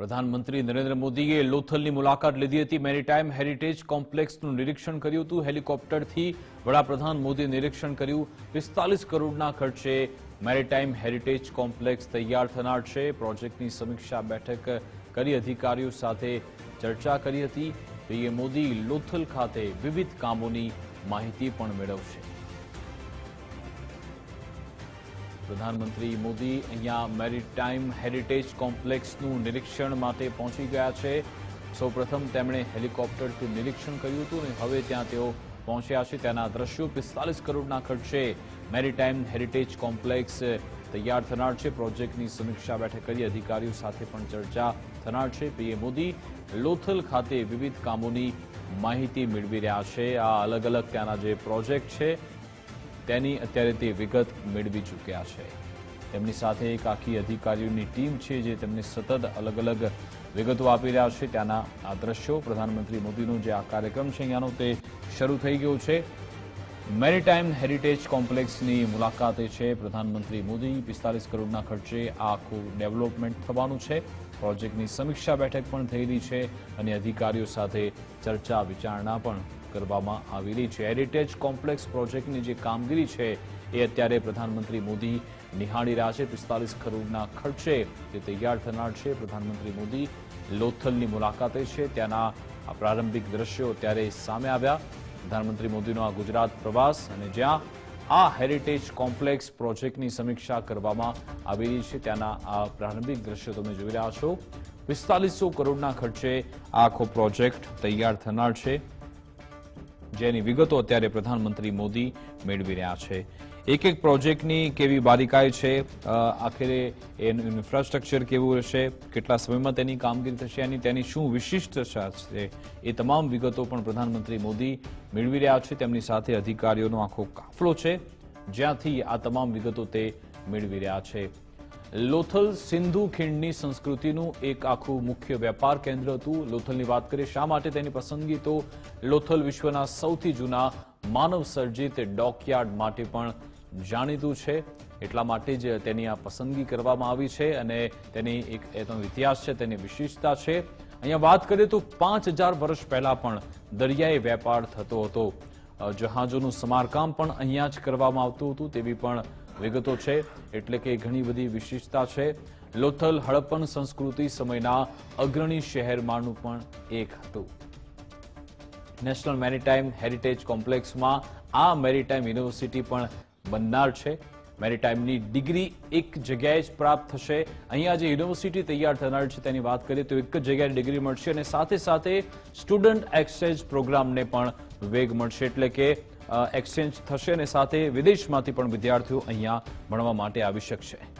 પ્રધાનમંત્રી નરેન્દ્ર મોદીએ લોથલની મુલાકાત લીધી હતી. મેરીટાઈમ હેરિટેજ કોમ્પ્લેક્સનું નિરીક્ષણ કર્યું હતું. હેલિકોપ્ટરથી વડાપ્રધાન મોદીએ નિરીક્ષણ કર્યું. પિસ્તાલીસ કરોડના ખર્ચે મેરીટાઈમ હેરિટેજ કોમ્પ્લેક્સ તૈયાર થનાર છે. પ્રોજેક્ટની સમીક્ષા બેઠક કરી અધિકારીઓ સાથે ચર્ચા કરી હતી. પીએમ મોદી લોથલ ખાતે વિવિધ કામોની માહિતી પણ મેળવશે. પ્રધાનમંત્રી મોદી અહીંયા મેરીટાઈમ હેરિટેજ કોમ્પ્લેક્સનું નિરીક્ષણ માટે પહોંચી ગયા છે. સૌપ્રથમ તેમણે હેલિકોપ્ટરથી નિરીક્ષણ કર્યું હતું અને હવે ત્યાં તેઓ પહોંચ્યા છે. તેના દ્રશ્યો પિસ્તાલીસ કરોડના ખર્ચે મેરીટાઈમ હેરિટેજ કોમ્પ્લેક્સ તૈયાર થનાર છે. પ્રોજેક્ટની સમીક્ષા બેઠક કરી અધિકારીઓ સાથે પણ ચર્ચા થનાર છે. પીએમ મોદી લોથલ ખાતે વિવિધ કામોની માહિતી મેળવી રહ્યા છે. આ અલગ અલગ ત્યાંના જે પ્રોજેક્ટ છે તેની અત્યારે તે વિગત મેળવી ચૂક્યા છે. તેમની સાથે એક આખી અધિકારીઓની ટીમ છે જે તેમને સતત અલગ અલગ વિગતો આપી રહ્યા છે. ત્યાંના આ દ્રશ્યો પ્રધાનમંત્રી મોદીનો જે આ કાર્યક્રમ છે, અહીંયાનો તે શરૂ થઈ ગયો છે. મેરીટાઈમ હેરિટેજ કોમ્પ્લેક્સની મુલાકાતે છે પ્રધાનમંત્રી મોદી. પિસ્તાલીસ કરોડના ખર્ચે આખું ડેવલપમેન્ટ થવાનું છે. પ્રોજેક્ટની સમીક્ષા બેઠક પણ થઈ રહી છે અને અધિકારીઓ સાથે ચર્ચા વિચારણા પણ કરવામાં આવેલી છે. હેરિટેજ કોમ્પ્લેક્સ પ્રોજેક્ટની જે કામગીરી છે, એ અત્યારે પ્રધાનમંત્રી મોદી નિહાળી રહ્યા છે. પિસ્તાલીસ કરોડના ખર્ચે તે તૈયાર થનાર છે. પ્રધાનમંત્રી મોદી લોથલની મુલાકાતે છે. ત્યાંના પ્રારંભિક દ્રશ્યો અત્યારે સામે આવ્યા. પ્રધાનમંત્રી મોદીનો આ ગુજરાત પ્રવાસ અને જ્યાં આ હેરિટેજ કોમ્પ્લેક્સ પ્રોજેક્ટની સમીક્ષા કરવામાં આવેલી છે, ત્યાંના આ પ્રારંભિક દ્રશ્યો તમે જોઈ રહ્યા છો. પિસ્તાલીસો કરોડના ખર્ચે આખો પ્રોજેક્ટ તૈયાર થનાર છે. જેની વિગતો અત્યારે પ્રધાનમંત્રી મોદી મેળવી રહ્યા છે. એક એક પ્રોજેક્ટની કેવી બારીકાઈ છે? આખરે એનું ઇન્ફ્રાસ્ટ્રક્ચર કેવું રહેશે? કેટલા સમયમાં તેની કામગીરી થશે અને તેની શું વિશિષ્ટતા છે? એ તમામ વિગતો પણ પ્રધાનમંત્રી મોદી મેળવી રહ્યા છે. તેમની સાથે અધિકારીઓનો આખો કાફલો છે. જ્યાંથી આ તમામ વિગતો તે મેળવી રહ્યા છે. લોથલ સિંધુ ખીણની સંસ્કૃતિનું એક આખું મુખ્ય વેપાર કેન્દ્ર હતું. લોથલની વાત કરીએ શા માટે તેની પસંદગી? તો લોથલ વિશ્વના સૌથી જૂના માનવ સર્જિત ડોકયાર્ડ માટે પણ જાણીતું છે. એટલા માટે જ તેની આ પસંદગી કરવામાં આવી છે અને તેની એક એનો ઇતિહાસ છે, તેની વિશિષ્ટતા છે. અહીંયા વાત કરીએ તો પાંચ વર્ષ પહેલા પણ દરિયાઈ વેપાર થતો હતો. જહાજોનું સમારકામ પણ અહીંયા જ કરવામાં આવતું હતું તેવી પણ વિગતો છે. એટલે કે ઘણી બધી વિશિષ્ટતા છે. લોથલ હડપ્પન સંસ્કૃતિ સમયના અગ્રણી શહેરમાંનું પણ એક હતું. નેશનલ મેરીટાઈમ હેરિટેજ કોમ્પ્લેક્સમાં આ મેરીટાઈમ યુનિવર્સિટી પણ બનનાર છે. મેરીટાઈમની ડિગ્રી એક જગ્યાએ જ પ્રાપ્ત થશે. અહીંયા જે યુનિવર્સિટી તૈયાર થનાર છે તેની વાત કરીએ તો એક જ જગ્યાએ ડિગ્રી મળશે અને સાથે સાથે સ્ટુડન્ટ એક્સચેન્જ પ્રોગ્રામને પણ વેગ મળશે. એટલે કે એક્સચેન્જ થશે અને સાથે વિદેશમાંથી પણ વિદ્યાર્થીઓ અહીંયા ભણવા માટે આવી શકશે.